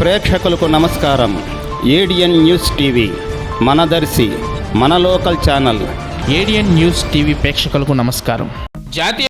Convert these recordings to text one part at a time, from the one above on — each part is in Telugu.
ప్రేక్షకులకు నమస్కారం. ఏడిఎన్ న్యూస్ టీవీ మనదర్శి మన లోకల్ ఛానల్. ఏడియన్ న్యూస్ టీవీ ప్రేక్షకులకు నమస్కారం. జాతీయ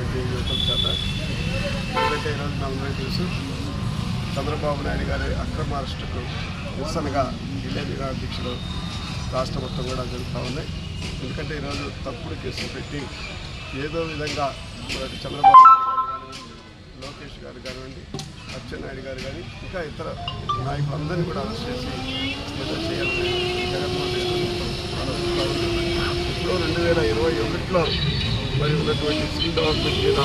ఉన్నటువంటి యువతల చేత ఎందుకంటే ఈరోజు నలభై తెలుసు చంద్రబాబు నాయుడు గారి అక్రమ అరెస్టుకు నిరసనగా విలేజ్గా దీక్షలు రాష్ట్ర మొత్తం కూడా జరుగుతూ ఉన్నాయి ఎందుకంటే ఈరోజు తప్పుడు కేసులు పెట్టి ఏదో విధంగా చంద్రబాబు నాయుడు గారు కానివ్వండి లోకేష్ గారు కానివ్వండి అచ్చెన్నాయుడు గారు కానీ ఇంకా ఇతర నాయకులందరినీ కూడా అరెస్ట్ చేసి ఏదో చేయాలని జగన్మోహన్ రెడ్డి రెండు వేల ఇరవై ఒకటిలో మరి ఉన్నటువంటి స్కిల్ డెవలప్మెంట్ మీద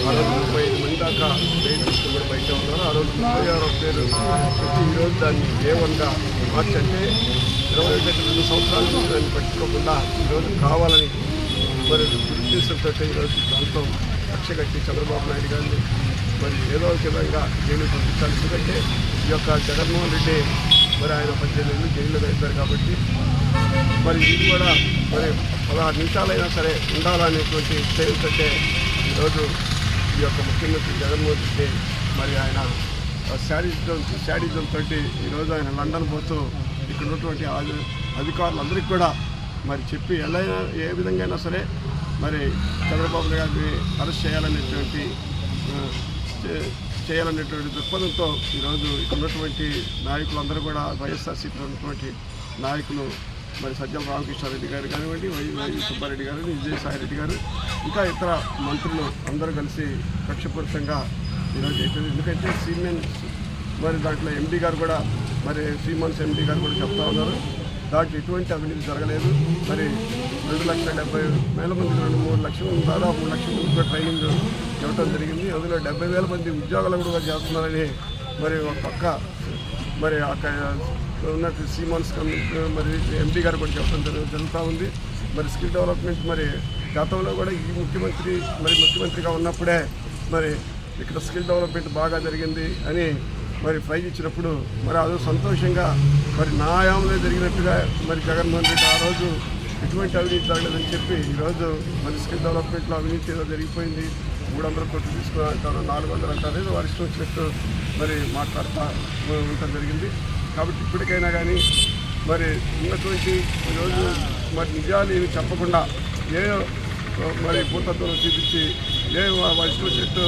ఆ రోజు ముప్పై ఐదు మంది దాకా పేరు కూడా బయట ఉన్నారు ఆ రోజు ముప్పై ఆరో పేరు వచ్చి ఈరోజు దాన్ని ఏ వన్గా మార్చంటే ఇరవై ఒకటి రెండు సంవత్సరాల నుంచి దాన్ని పట్టుకోకుండా ఈరోజు కావాలని మరి ఉద్దేశంతో ఈరోజు దాంతో కక్ష కట్టి చంద్రబాబు నాయుడు గారిని మరి ఏదో ఒక విధంగా జైలు పంపించాలి ఎందుకంటే ఈ యొక్క జగన్మోహన్ రెడ్డి మరి ఆయన పద్దెనిమిది జైల్లో గడిపారు కాబట్టి మరి ఇది కూడా మరి పదహారు నిమిషాలైనా సరే ఉండాలనేటువంటి సేవతోటే ఈరోజు ఈ యొక్క ముఖ్యమంత్రి జగన్మోహన్ రెడ్డి మరి ఆయన శాడిజం శాడిజం తోటి ఈరోజు ఆయన లండన్ పోతూ ఇక్కడ ఉన్నటువంటి అధికారులందరికీ కూడా మరి చెప్పి ఎలా ఏ విధంగా అయినా సరే మరి చంద్రబాబు గారిని అరెస్ట్ చేయాలనేటువంటి చే- చేయాలనేటువంటి దృక్పథంతో ఈరోజు ఇక్కడ ఉన్నటువంటి నాయకులందరూ కూడా వైఎస్ఆర్సీపీ ఉన్నటువంటి నాయకులు మరి సజ్జల రామకృష్ణారెడ్డి గారు కానివ్వండి వై సుబ్బారెడ్డి గారు విజయసాయిరెడ్డి గారు ఇంకా ఇతర మంత్రులు అందరూ కలిసి కక్షపూరితంగా ఈరోజు అయిపోయింది ఎందుకంటే సీమెన్స్ మరి దాంట్లో ఎండీ గారు కూడా మరి సీమన్స్ ఎండీ గారు కూడా చెప్తా ఉన్నారు. దాంట్లో ఎటువంటి అవినీతి జరగలేదు. మరి రెండు లక్షల డెబ్బై వేల మంది రెండు మూడు లక్షలు దాదాపు మూడు లక్షల మంది ట్రైనింగ్ ఇవ్వడం జరిగింది. అందులో డెబ్బై వేల మంది ఉద్యోగాలు కూడా చేస్తున్నారని మరి ఒక పక్క మరి అక్కడ ఉన్నట్టు సీమాన్స్ కమిటీ మరి ఎంపీ గారు కూడా చెప్పడం జరుగుతూ ఉంది. మరి స్కిల్ డెవలప్మెంట్ మరి గతంలో కూడా ఈ ముఖ్యమంత్రి మరి ముఖ్యమంత్రిగా ఉన్నప్పుడే మరి ఇక్కడ స్కిల్ డెవలప్మెంట్ బాగా జరిగింది అని మరి ప్రైజ్ ఇచ్చినప్పుడు మరి అదో సంతోషంగా మరి నా ఆయాంలో జరిగినట్టుగా మరి జగన్మోహన్ రెడ్డి ఆ రోజు ఎటువంటి అవినీతి జరగలేదని చెప్పి ఈరోజు మరి స్కిల్ డెవలప్మెంట్లో అవినీతి ఏదో జరిగిపోయింది. మూడు వందల కోట్లు తీసుకుని అంటారు నాలుగు వందలు అంటారు ఏదో వారి ఇష్టం వచ్చినట్టు మరి మాట్లాడుతూ ఉండటం జరిగింది. కాబట్టి ఇప్పటికైనా కానీ మరి ఉన్నటువంటి ఈరోజు మరి నిజాలు ఏమి చెప్పకుండా ఏ మరి పూర్తత్వం చూపించి ఏ వా- చెట్టు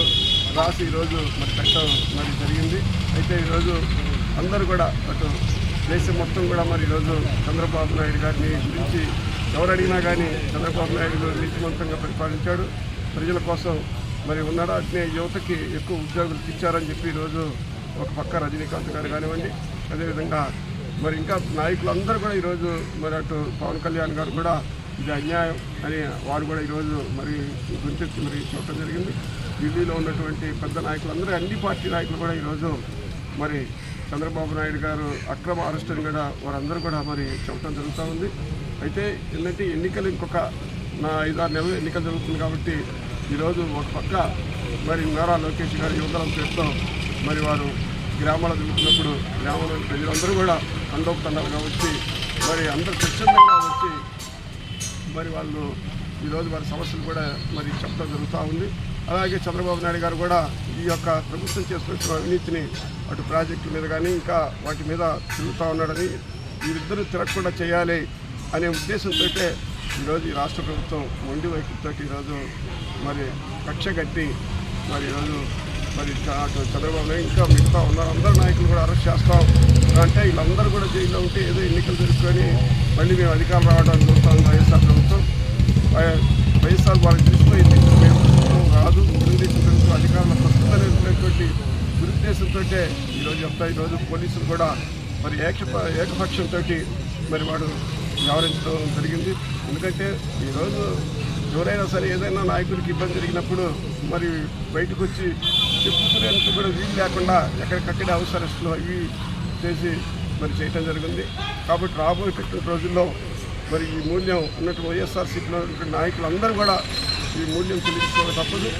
రాసి ఈరోజు మరి కట్టడం మరి జరిగింది. అయితే ఈరోజు అందరూ కూడా అటు దేశం మొత్తం కూడా మరి ఈరోజు చంద్రబాబు నాయుడు గారిని గురించి ఎవరు అడిగినా కానీ చంద్రబాబు నాయుడు నీతివంతంగా పరిపాలించాడు ప్రజల కోసం మరి ఉన్నాడు అట్నే యువతకి ఎక్కువ ఉద్యోగులు ఇచ్చారని చెప్పి ఈరోజు ఒక పక్క రజనీకాంత్ గారు కానివ్వండి అదేవిధంగా మరి ఇంకా నాయకులందరూ కూడా ఈరోజు మరి అటు పవన్ కళ్యాణ్ గారు కూడా ఇది అన్యాయం అని వారు కూడా ఈరోజు మరి గురించి మరి చూడటం జరిగింది. ఢిల్లీలో ఉన్నటువంటి పెద్ద నాయకులందరూ అన్ని పార్టీ నాయకులు కూడా ఈరోజు మరి చంద్రబాబు నాయుడు గారు అక్రమ అరెస్టుని కూడా వారందరూ కూడా మరి చెప్పడం జరుగుతూ ఉంది. అయితే ఏంటంటే ఎన్నికలు ఇంకొక నా ఐదారు నెలలు ఎన్నికలు జరుగుతుంది కాబట్టి ఈరోజు ఒక పక్క మరి నారా లోకేష్ గారి యువతరం పేరుతో మరి వారు గ్రామాలు తిరుగుతున్నప్పుడు గ్రామంలో ప్రజలందరూ కూడా తండోపతండాలుగా వచ్చి మరి అందరూ స్వచ్ఛందంగా వచ్చి మరి వాళ్ళు ఈరోజు వారి సమస్యలు కూడా మరి చెప్పడం జరుగుతూ ఉంది. అలాగే చంద్రబాబు నాయుడు గారు కూడా ఈ యొక్క ప్రభుత్వం చేస్తున్న అవినీతిని అటు ప్రాజెక్టుల మీద కానీ ఇంకా వాటి మీద తిరుగుతూ ఉన్నాడని వీరిద్దరూ తిరగకుండా చేయాలి అనే ఉద్దేశంతో ఈరోజు ఈ రాష్ట్ర ప్రభుత్వం మొండి వైపుతో ఈరోజు మరి కక్ష కట్టి మరి ఈరోజు మరి చంద్రబాబు నాయుడు ఇంకా మిగతా ఉన్నారు అందరు నాయకులు కూడా అరెస్ట్ చేస్తాం. అంటే వీళ్ళందరూ కూడా జైల్లో ఉంటే ఏదో ఎన్నికలు తెలుసుకొని మళ్ళీ మేము అధికారం రావడానికి చూస్తాం వైఎస్ఆర్ ప్రభుత్వం. వైఎస్ఆర్ వాళ్ళకి ఎన్నికలు మేము కాదు రాదు తెలుగుదేశం ప్రభుత్వం అధికారంలో ప్రస్తుతం ఉన్నటువంటి దురుద్దేశంతో ఈరోజు చెప్తా ఈరోజు పోలీసులు కూడా మరి ఏక ఏకపక్షంతో మరి వాడు వ్యవహరించడం జరిగింది. ఎందుకంటే ఈరోజు ఎవరైనా సరే ఏదైనా నాయకుడికి ఇబ్బంది జరిగినప్పుడు మరి బయటకు వచ్చి చెప్పుకునేందుకు కూడా వీలు లేకుండా ఎక్కడికక్కడే అవసరస్తులు అవి చేసి మరి చేయటం జరిగింది. కాబట్టి రాబోయే పెట్టిన రోజుల్లో మరి ఈ మూల్యం ఉన్నట్టు వైఎస్ఆర్సీపీలో ఉన్నటువంటి నాయకులందరూ కూడా ఈ మూల్యం చెల్లించుకోవడం తప్పదు.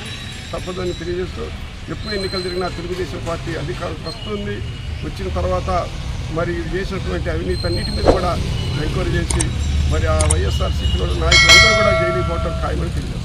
తప్పదని తెలియజేస్తూ ఎప్పుడు ఎన్నికలు జరిగినా తెలుగుదేశం పార్టీ అధికారం వస్తుంది. వచ్చిన తర్వాత మరి చేసినటువంటి అవినీతి అన్నిటి మీద కూడా ఎంక్వైరీ చేసి మరి ఆ వైఎస్ఆర్సీపీలో నాయకులందరూ కూడా జైలు పోవటం ఖాయమని తెలియదు